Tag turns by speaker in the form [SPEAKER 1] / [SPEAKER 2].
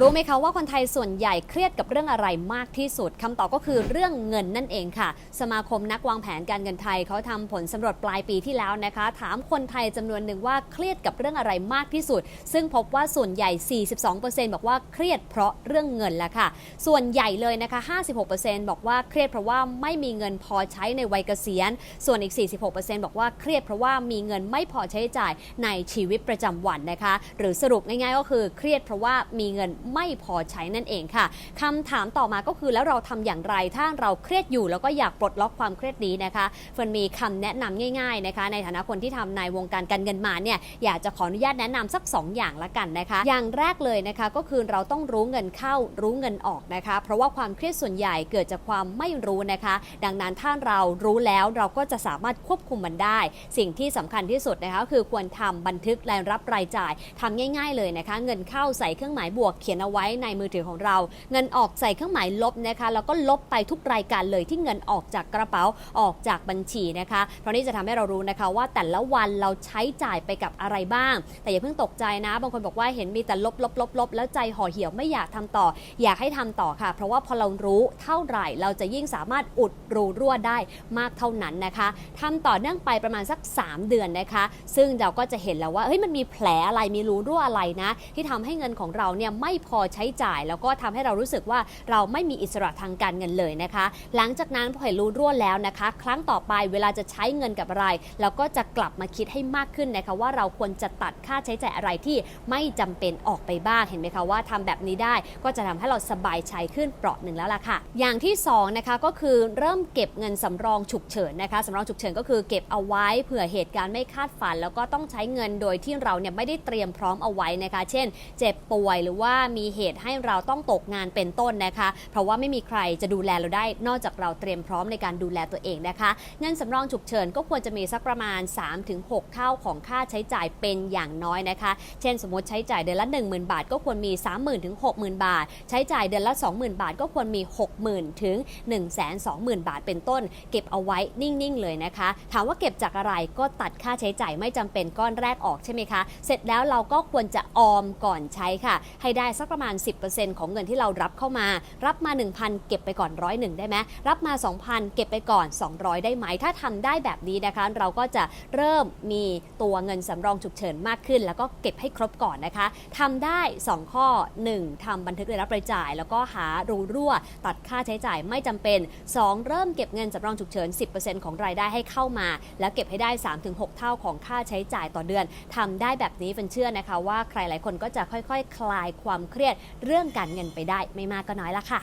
[SPEAKER 1] รู้ไหมคะว่าคนไทยส่วนใหญ่เครียดกับเรื่องอะไรมากที่สุดคำตอบก็คือเรื่องเงินนั่นเองค่ะ สมาคมนักวางแผนการเงินไทยเขาทำผลสำรวจปลายปีที่แล้วนะคะ ถามคนไทยจำนวนหนึ่งว่าเครียดกับเรื่องอะไรมากที่สุด ซึ่งพบว่าส่วนใหญ่ 42%บอกว่าเครียดเพราะเรื่องเงินแหละค่ะ ส่วนใหญ่เลยนะคะ 56%บอกว่าเครียดเพราะว่าไม่มีเงินพอใช้ในวัยเกษียณ ส่วนอีก 46%บอกว่าเครียดเพราะว่ามีเงินไม่พอใช้จ่ายในชีวิตประจำวันนะคะ หรือสรุปง่ายๆ ก็คือเครียดเพราะว่ามีเงินไม่พอใช้นั่นเองค่ะคำถามต่อมาก็คือแล้วเราทำอย่างไรถ้าเราเครียดอยู่แล้วก็อยากปลดล็อกความเครียดนี้นะคะเฟิร์นมีคำแนะนำง่ายๆนะคะ ในฐานะคนที่ทำในวงการการเงินมาเนี่ยอยากจะขออนุญาตแนะนำสัก 2 อย่างละกันนะคะ อย่างแรกเลยนะคะก็คือเราต้องรู้เงินเข้ารู้เงินออกนะคะ เพราะว่าความเครียดส่วนใหญ่เกิดจากความไม่รู้นะคะ ดังนั้นถ้าเรารู้แล้วเราก็จะสามารถควบคุมมันได้ สิ่งที่สำคัญที่สุดนะคะคือควรทำบันทึกรายรับรายจ่ายทำง่าย ๆเลยนะคะ เงินเข้าใส่เครื่องหมายบวกเขียนเอาไว้ในมือถือของเรา เงินออกใส่เครื่องหมายลบนะคะแล้วก็ลบไปทุกรายการเลยที่เงินออกจากกระเป๋าออกจากบัญชีนะคะ เพราะนี่จะทำให้เรารู้นะคะว่าแต่ละวันเราใช้จ่ายไปกับอะไรบ้าง แต่อย่าเพิ่งตกใจนะ บางคนบอกว่าเห็นมีแต่ลบลบลบลบแล้วใจห่อเหี่ยวไม่อยากทำต่อ อยากให้ทำต่อค่ะ เพราะว่าพอเรารู้เท่าไหร่เราจะยิ่งสามารถอุดรูรั่วได้มากเท่านั้นนะคะทำต่อเนื่องไปประมาณสัก 3 เดือนนะคะ ซึ่งเราก็จะเห็นแล้วว่าเฮ้ยมันมีแผลอะไรมีรูรั่วอะไรนะ ที่ทำให้เงินของเราเนี่ยไม่พอใช้จ่าย แล้วก็ทำให้เรารู้สึกว่าเราไม่มีอิสระทางการเงินเลยนะคะ หลังจากนั้นพอเห็นรูรั่วแล้วนะคะ ครั้งต่อไปเวลาจะใช้เงินกับอะไรเราก็จะกลับมาคิดให้มากขึ้นนะคะว่าเราควรจะตัดค่าใช้จ่ายอะไรที่ไม่จำเป็นออกไปบ้างเห็นไหมคะว่าทำแบบนี้ได้ก็จะทำให้เราสบายใจขึ้นเปราะหนึ่งแล้วล่ะค่ะ อย่างที่สองนะคะก็คือเริ่มเก็บเงินสำรองฉุกเฉินนะคะสำรองฉุกเฉินก็คือเก็บเอาไว้เผื่อเหตุการณ์ไม่คาดฝัน แล้วก็ต้องใช้เงินโดยที่เราเนี่ยไม่ได้เตรียมพร้อมเอาไว้นะคะ เช่น เจ็บป่วยหรือว่ามีเหตุให้เราต้องตกงานเป็นต้นนะคะ เพราะว่าไม่มีใครจะดูแลเราได้นอกจากเราเตรียมพร้อมในการดูแลตัวเองนะคะ เงินสำรองฉุกเฉินก็ควรจะมีสักประมาณ 3-6 เท่าของค่าใช้จ่ายเป็นอย่างน้อยนะคะ เช่นสมมติใช้จ่ายเดือนละ 10,000 บาท ก็ควรมี 30,000ถึง60,000 บาท ใช้จ่ายเดือนละ 20,000 บาท ก็ควรมี 60,000ถึง120,000 บาทเป็นต้น เก็บเอาไว้นิ่งๆ เลยนะคะ ถามว่าเก็บจากอะไรก็ตัดค่าใช้จ่ายไม่จำเป็นก้อนแรกออกใช่ไหมคะ เสร็จแล้วเราก็ควรจะออมก่อนใช้ค่ะ ให้ได้สักประมาณ 10%ของเงินที่เรารับเข้ามา รับมา 1,000 เก็บไปก่อนร้อยหนึ่งได้ไหมรับมา 2,000 เก็บไปก่อน 200 ได้ไหม ถ้าทำได้แบบนี้นะคะ เราก็จะเริ่มมีตัวเงินสำรองฉุกเฉินมากขึ้น แล้วก็เก็บให้ครบก่อนนะคะทำได้ 2 ข้อ 1. ทำบันทึกรายรับรายจ่าย แล้วก็หารูรั่ว ตัดค่าใช้จ่ายไม่จำเป็น 2. เริ่มเก็บเงินสำรองฉุกเฉิน 10%ของรายได้ให้เข้ามา แล้วเก็บให้ได้ 3-6 เท่าของค่าใช้จ่ายต่อเดือนทำได้แบบนี้เป็นเชื่อนะคะว่าใครหลายคนก็จะค่อยๆ คลายความเครียดเรื่องการเงินไปได้ไม่มากก็น้อยละค่ะ